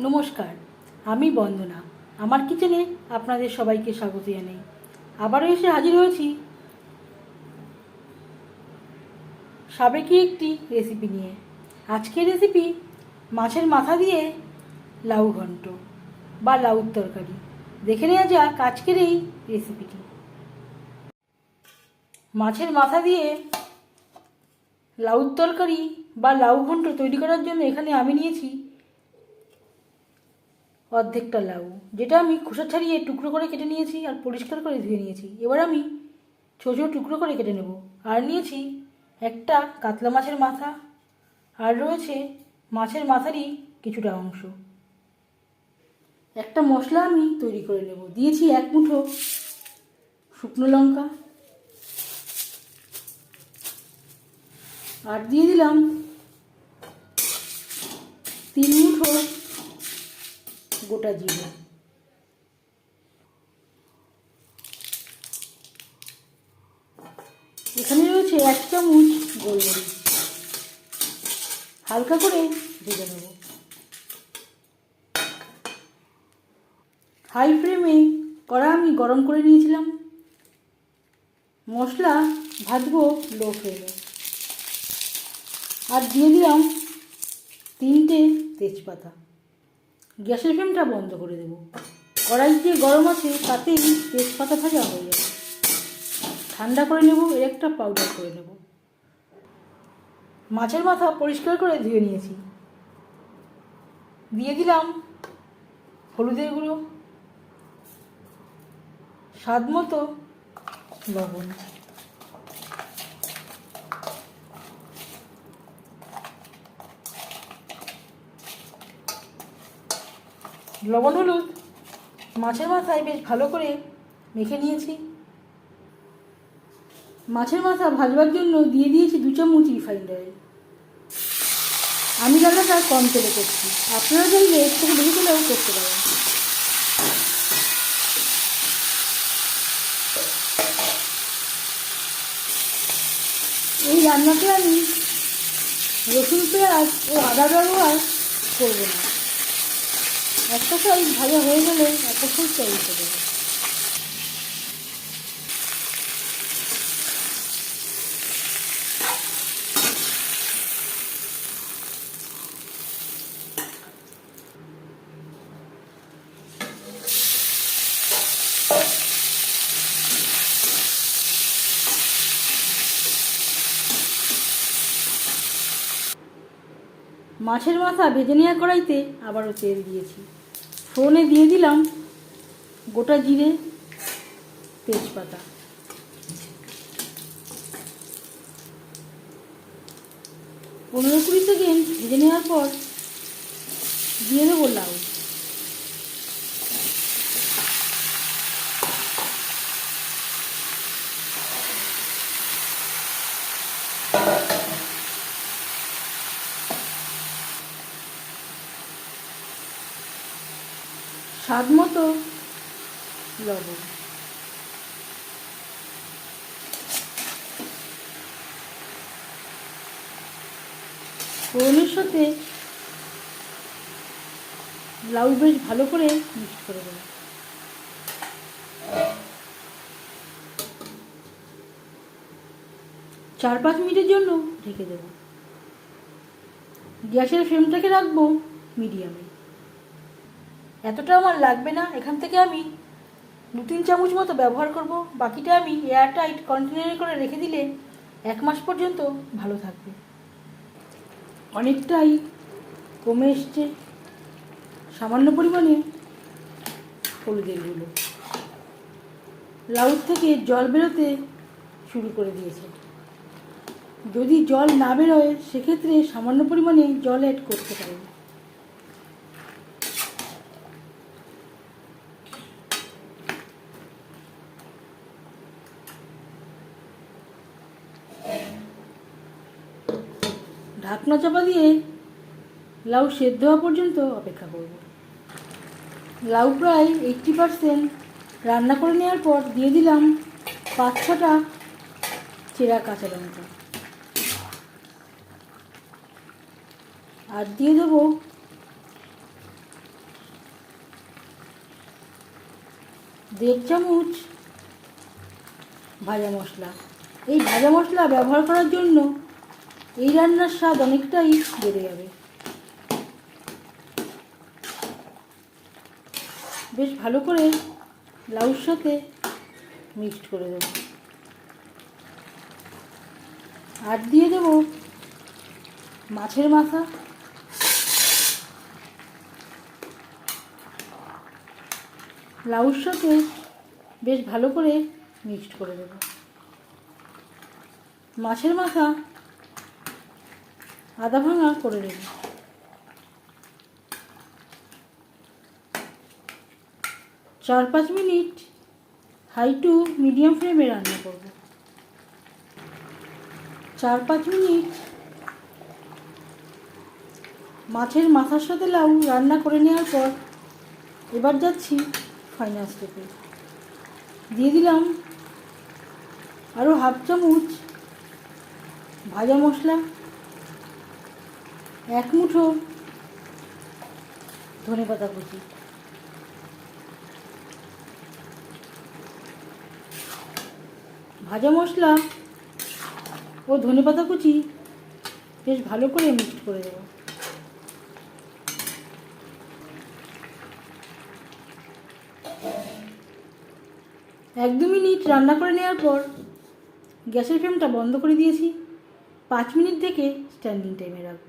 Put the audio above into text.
নমস্কার, আমি বন্দনা। আমার কিচেনে আপনাদের সবাইকে স্বাগত জানাই। আবারও এসে হাজির হয়েছি। সাবেকি একটি রেসিপি নিয়ে। আজকের রেসিপি মাছের মাথা দিয়ে লাউ ঘন্ট বা লাউর তরকারি। দেখে নেওয়া যাক আজকের এই রেসিপিটি মাছের মাথা দিয়ে লাউর তরকারি বা লাউ ঘন্ট তৈরি করার জন্য এখানে আমি নিয়েছি অর্ধেকটা লাউ, যেটা আমি খোসা ছাড়িয়ে টুকরো করে কেটে নিয়েছি আর পরিষ্কার করে ধুয়ে নিয়েছি। এবার আমি ছোটো ছোটো টুকরো করে কেটে নেব। আর নিয়েছি একটা কাতলা মাছের মাথা, আর রয়েছে মাছের মাথারই কিছুটা অংশ। একটা মশলা আমি তৈরি করে নেব। দিয়েছি এক মুঠো শুকনো লঙ্কা। আর দিয়ে দিলাম তিন মুঠো গোটা জিরে এখানে রয়েছে এক চামচ গোলমরিচ। হালকা করে ভেজে নেব। হাই ফ্লেমে কড়া আমি গরম করে নিয়েছিলাম। মশলা ভাজবো লো ফ্লেমে। আর দিয়ে দিলাম তিনটে তেজপাতা। গ্যাসের ফ্লেমটা বন্ধ করে দেবো। কড়াই যে গরম আছে, তাতেই তেজপাতা ভাজা হয়ে যাবে। ঠান্ডা করে নেব, এর একটা পাউডার করে নেব। মাছের মাথা পরিষ্কার করে ধুয়ে নিয়েছি। দিয়ে দিলাম হলুদের গুঁড়ো, স্বাদ মতো লবণ। লবণ, হলুদ। মাছের মাথায় বেশ ভালো করে মেখে নিয়েছি। মাছের মাথা ভাজবার জন্য দিয়ে দিয়েছি দু চামচ রিফাইন্ড অয়েল আমি রান্নাটা কম তেলে করছি। আপনারা চাইলে এর থেকে বেশি তেলেও করতে পারেন। এই রান্নাতে আমি রসুন পেঁয়াজ ও আদা ব্যবহার করব না। একটা সাইজ ভাজা হয়ে গেলে একটা সাইজ উল্টে দেবো? মাছের মাথা ভেজে নেওয়া কড়াইতে আবারও তেল দিয়েছি। ফোড়নে দিয়ে দিলাম গোটা জিরে তেজপাতা। পনেরো কুড়ি সেকেন্ড ভেজে নেওয়ার পর দিয়ে দেবো লাউ। স্বাদ মতো লবণ। ফোড়নের সাথে লাউ বেশ ভালো করে মিক্স করে দেবো। চার পাঁচ মিনিটের জন্য ঢেকে দেবো। গ্যাসের ফ্লেমটাকে রাখব মিডিয়ামে। এতটা আমার লাগবে না, এখান থেকে আমি দু তিন চামচ মতো ব্যবহার করব। বাকিটা আমি এয়ারটাইট কন্টেনারে করে রেখে দিলে এক মাস পর্যন্ত ভালো থাকবে। অনেকটাই কমে এসছে। সামান্য পরিমাণে হলুদের গুঁড়ো। লাউ থেকে জল বেরোতে শুরু করে দিয়েছে। যদি জল না বেরোয়, সেক্ষেত্রে সামান্য পরিমাণে জল অ্যাড করতে পারেন। ঢাকনা চাপা দিয়ে লাউ সেদ্ধ হওয়া পর্যন্ত অপেক্ষা করব। লাউ প্রায় এইট্টি পারসেন্ট রান্না করে নেওয়ার পর দিয়ে দিলাম পাঁচ ছটা চেরা কাঁচা লঙ্কা। আর দিয়ে দেবো দেড় চামচ ভাজা মশলা। এই ভাজা মশলা ব্যবহার করার জন্য এই রান্নার স্বাদ অনেকটাই বেড়ে যাবে। বেশ ভালো করে লাউর সাথে মিক্সড করে দেবো। আর দিয়ে দেব মাছের মাথা। লাউর সাথে বেশ ভালো করে মিক্সড করে দেবো। মাছের মাথা আদা ভাঙা করে দেব চার পাঁচ মিনিট হাই টু মিডিয়াম ফ্লেমে রান্না করব। চার পাঁচ মিনিট মাছের মাথার সাথে লাউ রান্না করে নেওয়ার পর এবার যাচ্ছি ফাইনাল স্টেপে দিয়ে দিলাম আরও হাফ চামচ ভাজা মশলা। এক মুঠো। ধনে পাতা কুচি। ভাজা মশলা ও ধনে পাতা কুচি বেশ ভালো করে মিক্সড করে দেবো। এক দু মিনিট রান্না করে নেওয়ার পর গ্যাসের ফ্লেমটা বন্ধ করে দিয়েছি। পাঁচ মিনিট থেকে স্ট্যান্ডিং টাইমে রাখব।